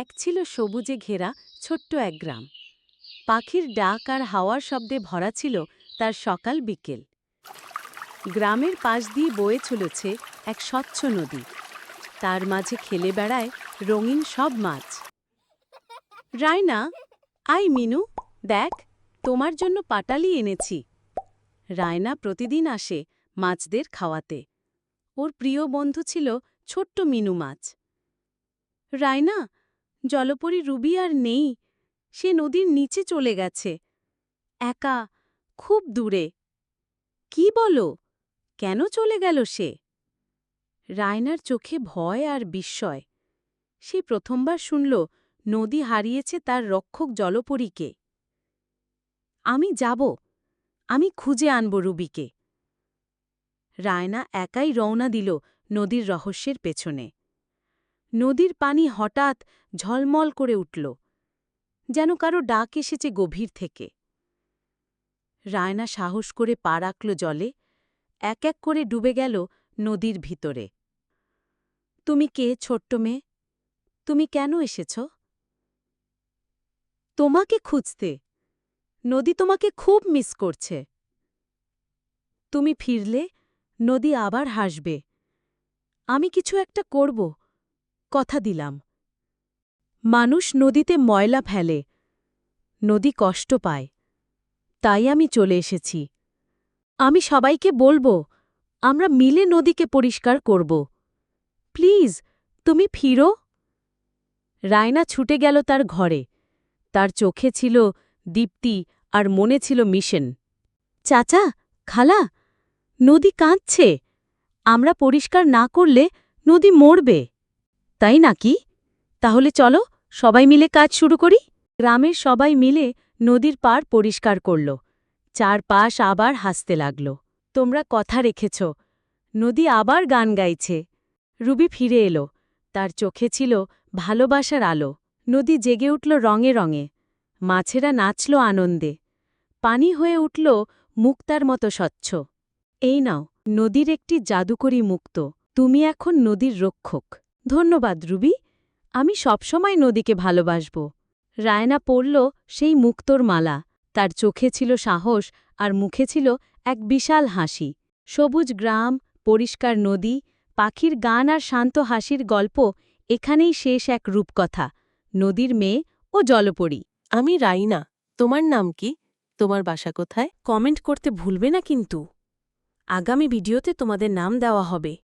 এক ছিল সবুজে ঘেরা, ছোট্ট এক গ্রাম। পাখির ডাক আর হাওয়ার শব্দে ভরা ছিল তার সকাল বিকেল। গ্রামের পাশ দিয়ে বয়ে চলেছে এক স্বচ্ছ নদী। তার মাঝে খেলে বেড়ায় রঙিন সব মাছ। রায়না আই মিনু, দেখ, তোমার জন্য পাটালি এনেছি। রায়না প্রতিদিন আসে মাছদের খাওয়াতে। ওর প্রিয় বন্ধু ছিল ছোট্ট মিনু মাছ। রায়না জলপরি রুবি আর নেই, সে নদীর নিচে চলে গেছে। একা, খুব দূরে। কি বলো, কেন চলে গেল সে? রায়নার চোখে ভয় আর বিস্ময়। সে প্রথমবার শুনল নদী হারিয়েছে তার রক্ষক জলপরীকে। আমি যাব, আমি খুঁজে আনব রুবিকে। রায়না একাই রওনা দিল নদীর রহস্যের পেছনে। নদীর পানি হঠাৎ ঝলমল করে উঠল, যেন কারও ডাক এসেছে গভীর থেকে। রায়না সাহস করে পা রাখল জলে, এক এক করে ডুবে গেল নদীর ভিতরে। তুমি কে, ছোট্ট মেয়ে? তুমি কেন এসেছ? তোমাকে খুঁজতে। নদী তোমাকে খুব মিস করছে। তুমি ফিরলে, নদী আবার হাসবে। আমি কিছু একটা করব। কথা দিলাম। মানুষ নদীতে ময়লা ফেলে, নদী কষ্ট পায়। তাই আমি চলে এসেছি। আমি সবাইকে বলব, আমরা মিলে নদীকে পরিষ্কার করব। প্লিজ, তুমি ফিরো। রায়না ছুটে গেল তার ঘরে। তার চোখে ছিল দীপ্তি আর মনে ছিল মিশন। চাচা, খালা, নদী কাঁদছে। আমরা পরিষ্কার না করলে নদী মরবে। তাই নাকি? তাহলে চলো সবাই মিলে কাজ শুরু করি। গ্রামের সবাই মিলে নদীর পার পরিষ্কার করল। চারপাশ আবার হাসতে লাগল। তোমরা কথা রেখেছ। নদী আবার গান গাইছে। রুবি ফিরে এলো। তার চোখে ছিল ভালোবাসার আলো। নদী জেগে উঠল রঙে রঙে। মাছেরা নাচল আনন্দে। পানি হয়ে উঠল মুক্তার মতো স্বচ্ছ। এই নাও, নদীর একটি জাদুকরী মুক্ত। তুমি এখন নদীর রক্ষক। ধন্যবাদ রুবি। আমি সবসময় নদীকে ভালোবাসব। রায়না পড়ল সেই মুক্তোর মালা। তার চোখে ছিল সাহস আর মুখে ছিল এক বিশাল হাসি। সবুজ গ্রাম পরিষ্কার নদী পাখির গান আর শান্ত হাসির গল্প এখানেই শেষ এক রূপকথা। নদীর মেয়ে ও জলপরী। আমি রাইনা। তোমার নাম কি? তোমার বাসা কোথায়? কমেন্ট করতে ভুলবে না কিন্তু। আগামী ভিডিওতে তোমাদের নাম দেওয়া হবে।